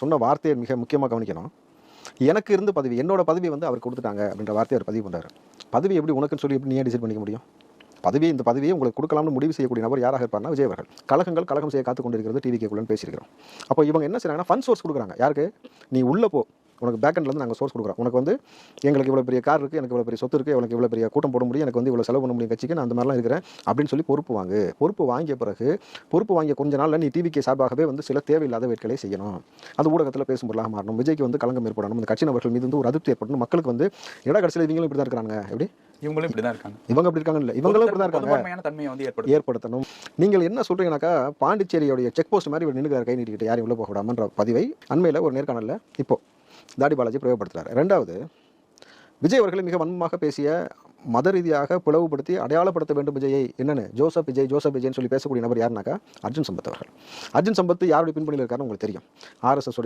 சொன்ன வார்த்தையை மிக முக்கியமாக கவனிக்கணும். எனக்கு இருந்து பதவி என்னோட பதவி வந்து அவர் கொடுத்துட்டாங்க அப்படின்ற வார்த்தையை அவர் பதிவு பண்ணுறாரு பதவி எப்படி உனக்குன்னு சொல்லி எப்படி நீ டிசைட் பண்ணிக்க முடியும்? பதவி இந்த பதவியை உங்களுக்கு கொடுக்கலாம்னு முடிவு செய்யக்கூடிய நபர் யாராக இருப்பார்னா விஜய் அவர்கள். கழகங்கள் கழகம் செய்ய காத்து கொண்டிருக்கிறது டிவி கேக்குள்ளன்னு பேசியிருக்கிறோம். அப்போ இவங்க என்ன செய்றாங்கன்னா ஃபண்ட் சோர்ஸ் கொடுக்குறாங்க. யாருக்கு? நீ உள்ளே போ. உனக்கு பேக் இருந்து நாங்கள் சோர்ஸ் கொடுக்குறோம். உனக்கு வந்து எங்களுக்கு இவ்வளோ பெரிய கார் இருக்குது எனக்கு இவ்வளோ பெரிய சொத்து இருக்குது எனக்கு இவ்வளோ பெரிய கூட்டம் போட முடியும் எனக்கு வந்து இவ்வளோ செலவு பண்ண முடியும் கட்சிக்கு நான் அந்த மாதிரிலாம் இருக்கிறேன் அப்படின்னு சொல்லி பொறுப்பு வாங்கு. பொறுப்பு வாங்கிய பிறகு பொறுப்பு வாங்கிய கொஞ்ச நாள்ல நீ டிவிக்கு சார்பாகவே வந்து சில தேவையில்லாத வேட்களை செய்யணும். அது ஊடகத்தில் பேசும் பொருளாக மாறணும். விஜய்க்கு வந்து களங்கம் ஏற்படணும். இந்த கட்சி நபர்கள் மீது வந்து ஒரு அதிருப்தி ஏற்படணும். மக்களுக்கு வந்து இட கடைசியில் இவங்களும் இப்படி தான் இருக்கிறாங்க எப்படி? இவங்களும் இப்படிதான் இருக்காங்க. இவங்க அப்படி இருக்காங்க இல்லை. இவங்களும் இப்படி தான் இருக்காங்க தன்மையை வந்து ஏற்படுத்தணும். நீங்கள் என்ன சொல்றீங்கன்னாக்கா பாண்டிச்சேரியோடைய செக் போஸ்ட் மாதிரி இவர் நின்றுக்கார் கை நீட்டிக்கிட்டு யாரும் உள்ள போக விடாமன்ற பதிவை அண்மையில் ஒரு நேர்காணலில் இப்போ தாடி பாலாஜி பிரயோகப்படுத்துகிறார் ரெண்டாவது விஜய் அவர்களை மிக வன்மமாக பேசிய மத ரீதியாக பிளவுபடுத்தி அடையாளப்படுத்த வேண்டும் விஜயை என்னன்னு ஜோசப் விஜய் ஜோசப் விஜய்னு சொல்லி பேசக்கூடிய நபர் யாருனாக்கா அர்ஜுன் சம்பத் அவர்கள். அர்ஜுன் சம்பத் யாருடைய பின்பணியில் இருக்காருன்னு உங்களுக்கு தெரியும். ஆர்எஸ்எஸ்